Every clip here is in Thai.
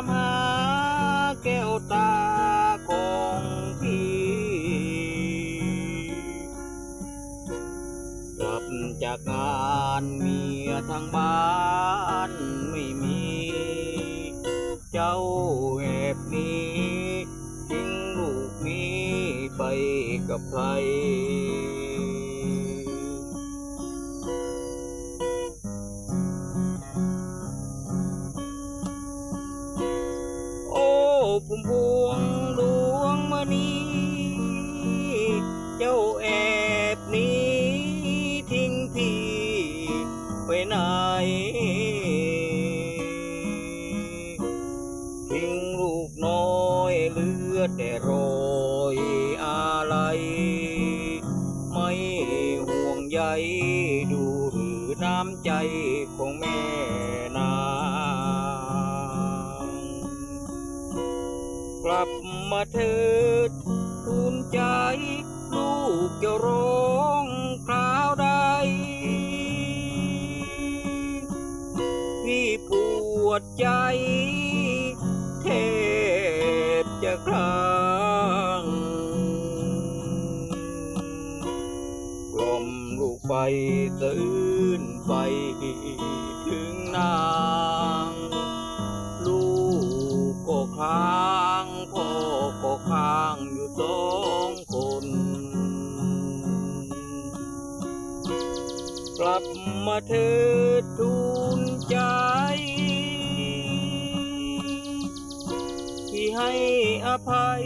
ามหาแก้วตาของพี่กลับจากงานเมียทางบ้านไม่มี เจ้าแอบนี้ทิ้งลูกนี้ไปกับใคร ดูหรือน้ำใจของแม่นางกลับมาเถิดทูลใจ ลูกจะร้องคราวใดพี่ปวดใจ ไปสะอื้นไปถึงนาง ลูกก็ค้างพ่อก็ค้างอยู่สองคนกลับมาเถิดทูลใจ ที่ให้อภัย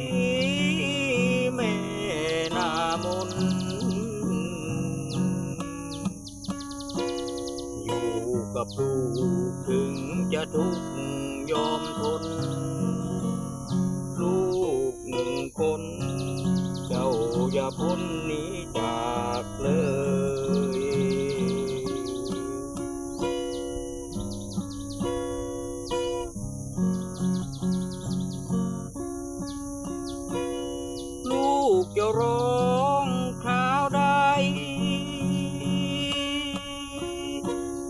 กับลูกถึงจะทุกข์ยอมทน ลูกหนึ่งคน เจ้าอย่าพ้นหนีจาก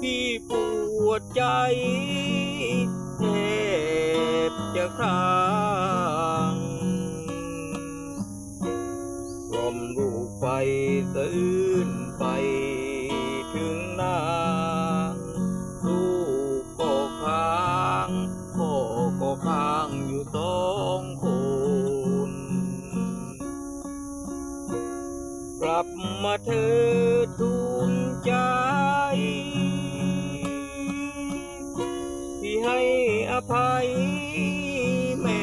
พี่ปวดใจแทบจะคลางกล่มลูกไปสะอื้นไปถึงนางลูกก็ค้างพ่อก็ค้างอยู่สองคนกลับมาเธอทูลใจ อภัยแม่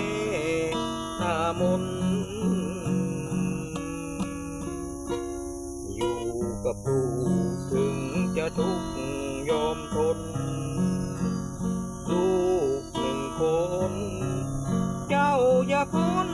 ตามน อยู่กับลูกถึงจะทุกข์ยอมทน ลูกหนึ่งคน เจ้าอย่าพ้น